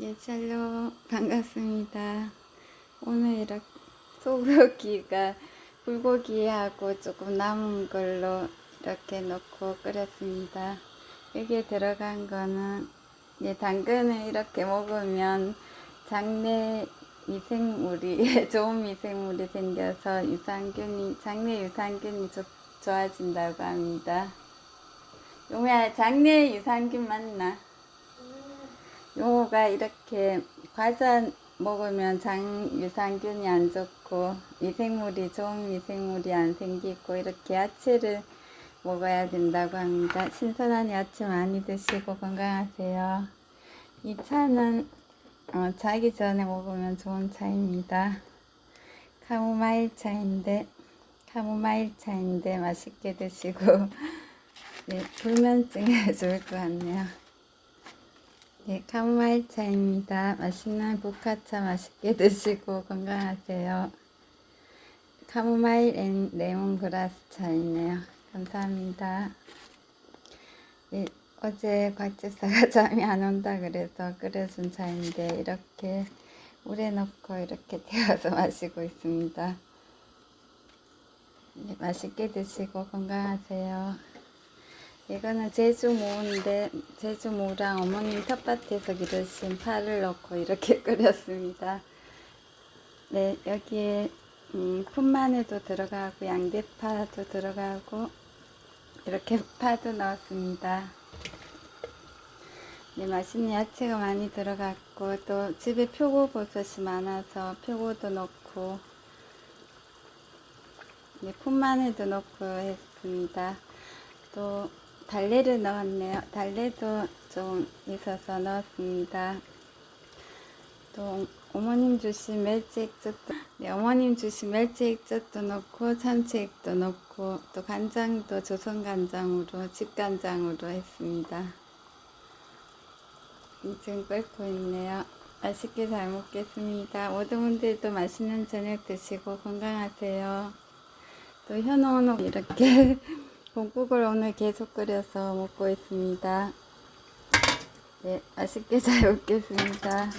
예, 샬롬 반갑습니다. 오늘 이렇게 소고기가 불고기하고 조금 남은 걸로 이렇게 넣고 끓였습니다. 여기에 들어간 거는 예, 당근을 이렇게 먹으면 장내 미생물이 좋은 미생물이 생겨서 유산균이 장내 유산균이 좋- 좋아진다고 합니다. 용야 장내 유산균 맞나? 용호가 이렇게 과자 먹으면 장 유산균이 안 좋고 미생물이 좋은 미생물이 안 생기고 이렇게 야채를 먹어야 된다고 합니다. 신선한 야채 많이 드시고 건강하세요. 이 차는 어, 자기 전에 먹으면 좋은 차입니다. 카모마일 차인데 카모마일 차인데 맛있게 드시고 네, 불면증에 좋을 것 같네요. 네, 카모마일 차입니다. 맛있는 보카차 맛있게 드시고 건강하세요. 카모마일 앤 레몬그라스 차이네요. 감사합니다. 네, 어제 곽집사가 잠이 안 온다 그래서 끓여준 차인데 이렇게 물에 넣고 이렇게 데워서 마시고 있습니다. 네, 맛있게 드시고 건강하세요. 이거는 제주 모인데 제주 모랑 어머님 텃밭에서 기르신 파를 넣고 이렇게 끓였습니다. 네 여기에 음, 풋마늘도 들어가고 양대파도 들어가고 이렇게 파도 넣었습니다. 네 맛있는 야채가 많이 들어갔고 또 집에 표고버섯이 많아서 표고도 넣고 네 풋마늘도 넣고 했습니다. 또 달래를 넣었네요. 달래도 좀 있어서 넣었습니다. 또 어머님 주신 멸치액젓도 네, 어머님 주신 멸치액젓도 넣고 참치액도 넣고 또 간장도 조선 간장으로 집간장으로 했습니다. 지금 끓고 있네요. 맛있게 잘 먹겠습니다. 모든 분들도 맛있는 저녁 드시고 건강하세요. 또 현호는 이렇게 봄국을 오늘 계속 끓여서 먹고 있습니다. 네, 맛있게 잘 먹겠습니다.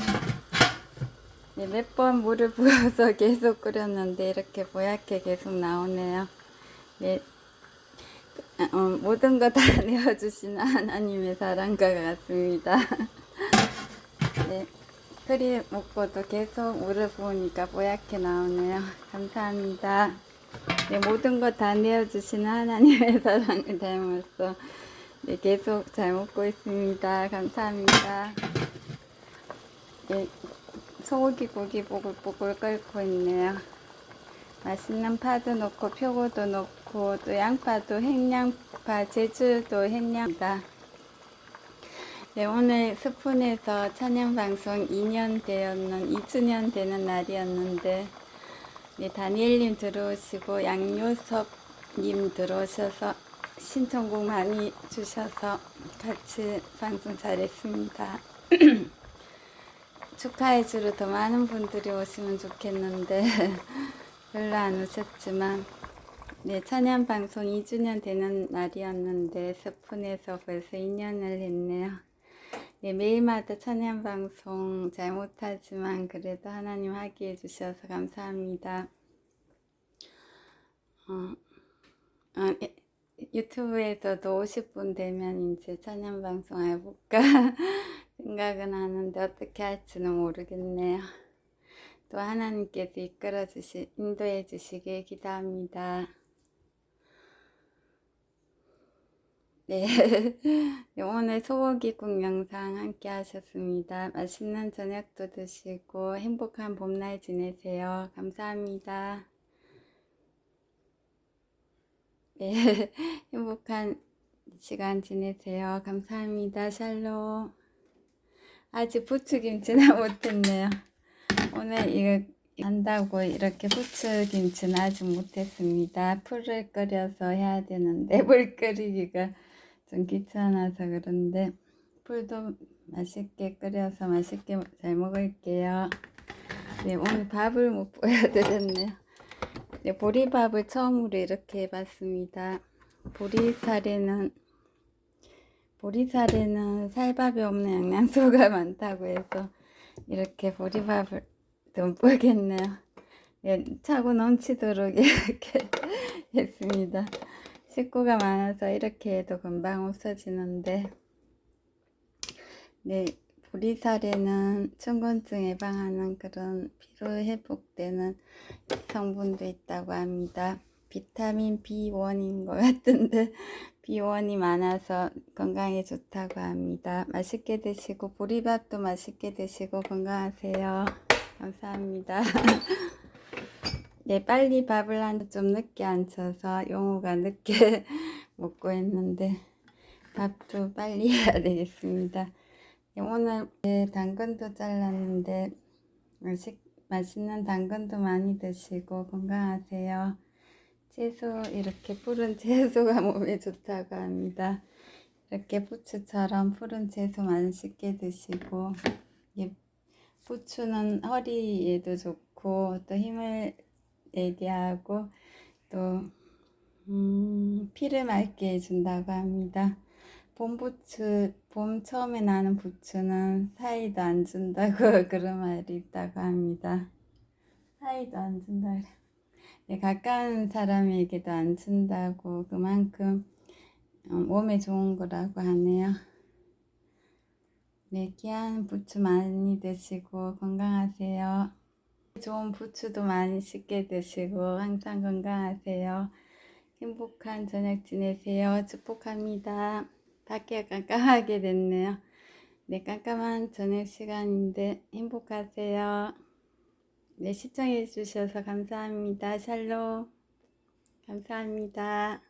네, 몇번 물을 부어서 계속 끓였는데 이렇게 뽀얗게 계속 나오네요. 네, 어, 모든 거 다 내어주시는 하나님의 사랑과 같습니다. 네, 끓이 먹고도 계속 물을 부으니까 뽀얗게 나오네요. 감사합니다. 네, 모든 거다 내어주시는 하나님의 사랑을 닮아서 네, 계속 잘 먹고 있습니다. 감사합니다. 네, 소고기 고기 보글보글 끓고 있네요. 맛있는 파도 넣고 표고도 넣고 또 양파도 행양파 제주도 행양입니다. 네, 오늘 스푼에서 찬양 방송 2년 되었는 2주년 되는 날이었는데 네, 다니엘님 들어오시고 양요섭님 들어오셔서 신청곡 많이 주셔서 같이 방송 잘했습니다. 축하해 주러 더 많은 분들이 오시면 좋겠는데 별로 안 오셨지만 네, 찬양 방송 2주년 되는 날이었는데 스푼에서 벌써 2년을 했네요. 네, 매일마다 찬양 방송 잘 못하지만 그래도 하나님 하게 해주셔서 감사합니다. 어, 어, 예, 유튜브에서도 50분 되면 이제 찬양 방송 해볼까 생각은 하는데 어떻게 할지는 모르겠네요. 또 하나님께서 이끌어 주시, 인도해 주시길 기도합니다. 네. 네, 오늘 소고기 국 영상 함께 하셨습니다. 맛있는 저녁도 드시고 행복한 봄날 지내세요. 감사합니다. 네. 행복한 시간 지내세요. 감사합니다. 샬롬. 아직 부추김치는 못했네요. 오늘 이거 한다고 이렇게 부추김치는 아직 못했습니다. 풀을 끓여서 해야 되는데 물 끓이기가 좀 귀찮아서 그런데 풀도 맛있게 끓여서 맛있게 잘 먹을게요. 네, 오늘 밥을 못 보여드렸네요. 네, 보리밥을 처음으로 이렇게 해봤습니다. 보리살에는 보리살에는 살밥이 없는 영양소가 많다고 해서 이렇게 보리밥을 듬뿍했네요. 예, 차고 넘치도록 이렇게 했습니다. 식구가 많아서 이렇게 해도 금방 없어지는데, 네, 보리살에는 춘곤증 예방하는 그런 피로 회복되는 성분도 있다고 합니다. 비타민 B1인 것 같은데 B1이 많아서 건강에 좋다고 합니다. 맛있게 드시고 보리밥도 맛있게 드시고 건강하세요. 감사합니다. 네, 빨리 밥을 한 좀 늦게 앉혀서 용호가 늦게 먹고 했는데 밥도 빨리 해야 되겠습니다. 네, 오늘 네, 당근도 잘랐는데 맛있, 맛있는 당근도 많이 드시고 건강하세요. 채소 이렇게 푸른 채소가 몸에 좋다고 합니다. 이렇게 부추처럼 푸른 채소 맛있게 드시고 예, 부추는 허리에도 좋고 또 힘을 내게 하고 또 음, 피를 맑게 해준다고 합니다. 봄 부추, 봄 처음에 나는 부추는 사이도 안 준다고 그런 말이 있다고 합니다. 사이도 안 준다. 그래. 네, 가까운 사람에게도 안 준다고 그만큼 어, 몸에 좋은 거라고 하네요. 네, 귀한 부추 많이 드시고 건강하세요. 좋은 부추도 많이 씻게 드시고 항상 건강하세요. 행복한 저녁 지내세요. 축복합니다. 밖에 깜깜하게 됐네요. 네, 깜깜한 저녁 시간인데 행복하세요. 네, 시청해 주셔서 감사합니다. 샬롬. 감사합니다.